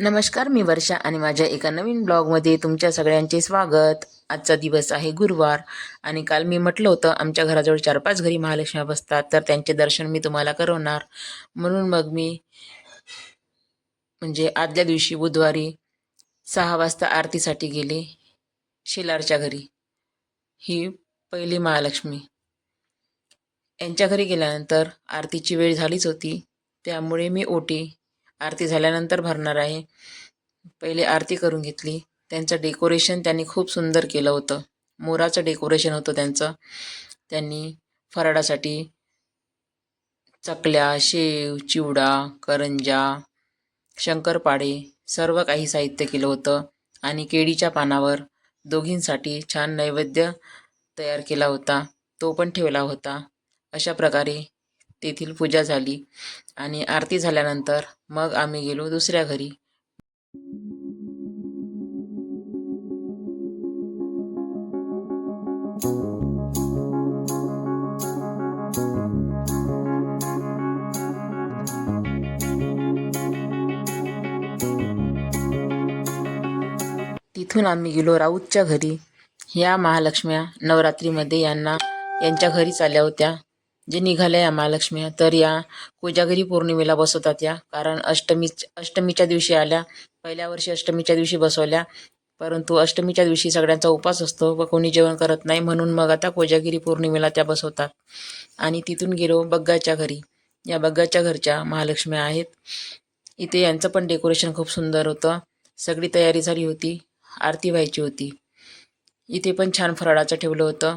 नमस्कार मी वर्षा आणि माझ्या एका नवीन ब्लॉगमध्ये तुमच्या सगळ्यांचे स्वागत. आजचा दिवस आहे गुरुवार आणि काल मी म्हटलं होतं आमच्या घराजवळ चार पाच घरी महालक्ष्मी बसतात तर त्यांचे दर्शन मी तुम्हाला करवणार. म्हणून मग मी म्हणजे आदल्या दिवशी बुधवारी सहा वाजता आरतीसाठी गेले शेलारच्या घरी. ही पहिली महालक्ष्मी. यांच्या घरी गेल्यानंतर आरतीची वेळ झालीच होती त्यामुळे मी ओटी आरती झाल्यानंतर भरणार आहे. पहिले आरती करून घेतली. त्यांचं डेकोरेशन त्यांनी खूप सुंदर केलं होतं. मोराचं डेकोरेशन होतं त्यांचं. त्यांनी फराळासाठी चकल्या शेव चिवडा करंजा शंकरपाळे सर्व काही साहित्य केलं होतं आणि केळीच्या पानावर दोघींसाठी छान नैवेद्य तयार केला होता. तो पण ठेवला होता. अशा प्रकारे तेथील पूजा झाली आणि आरती झाल्यानंतर मग आम्ही गेलो दुसऱ्या घरी. तिथून आम्ही गेलो राऊतच्या घरी. ह्या महालक्ष्म्या नवरात्रीमध्ये यांना यांच्या घरीच आल्या होत्या. जे निघाल्या या महालक्ष्मी तर या कोजागरी पौर्णिमेला बसवतात या. कारण अष्टमी अष्टमीच्या दिवशी आल्या पहिल्या वर्षी अष्टमीच्या दिवशी बसवल्या परंतु अष्टमीच्या दिवशी सगळ्यांचा उपास असतो व कोणी जेवण करत नाही म्हणून मग आता कोजागिरी पौर्णिमेला त्या बसवतात. आणि तिथून गेलो बग्गाच्या घरी. या बग्गाच्या घरच्या महालक्ष्म्या आहेत. इथे यांचं पण डेकोरेशन खूप सुंदर होतं. सगळी तयारी झाली होती. आरती व्हायची होती. इथे पण छान फराळाचं ठेवलं होतं.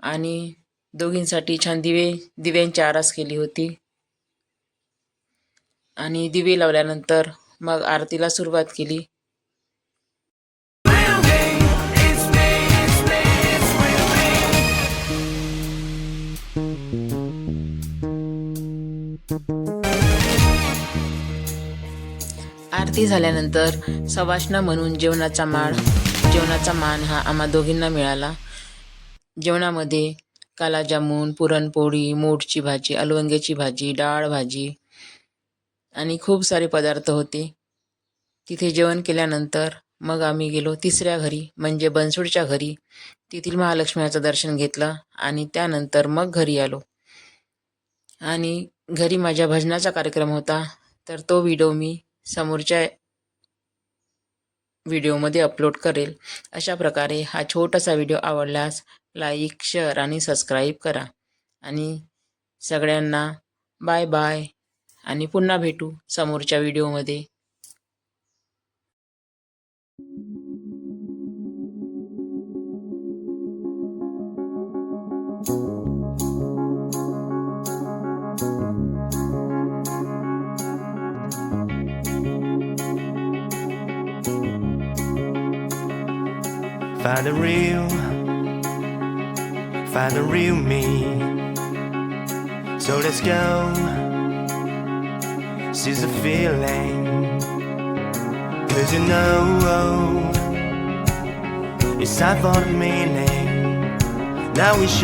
आणि दोघींसाठी छान दिवे दिव्यांची आरास केली होती. आणि दिवे लावल्यानंतर मग आरतीला सुरुवात केली. आरती झाल्यानंतर सवाष्ण म्हणून जेवणाचा माळ जेवणाचा मान हा आम्हा दोघींना मिळाला. जेवणामध्ये कालाजामून पुरणपोळी मोठची भाजी अलवंग्याची भाजी डाळ भाजी आणि खूप सारे पदार्थ होते. तिथे जेवण केल्यानंतर मग आम्ही गेलो तिसऱ्या घरी म्हणजे बनसूडच्या घरी. तेथील महालक्ष्म्याचं दर्शन घेतलं आणि त्यानंतर मग घरी आलो. आणि घरी माझ्या भजनाचा कार्यक्रम होता तर तो व्हिडिओ मी समोरच्या व्हिडिओमध्ये अपलोड करेल. अशा प्रकारे हा छोटासा व्हिडिओ आवडल्यास लाईक शेअर आणि सबस्क्राईब करा. आणि सगळ्यांना बाय बाय. आणि पुन्हा भेटू समोरच्या व्हिडिओमध्ये. Find the real, find the real me. So let's go, seize the feeling. Cause you know, oh, it's time for the meaning. Now we should.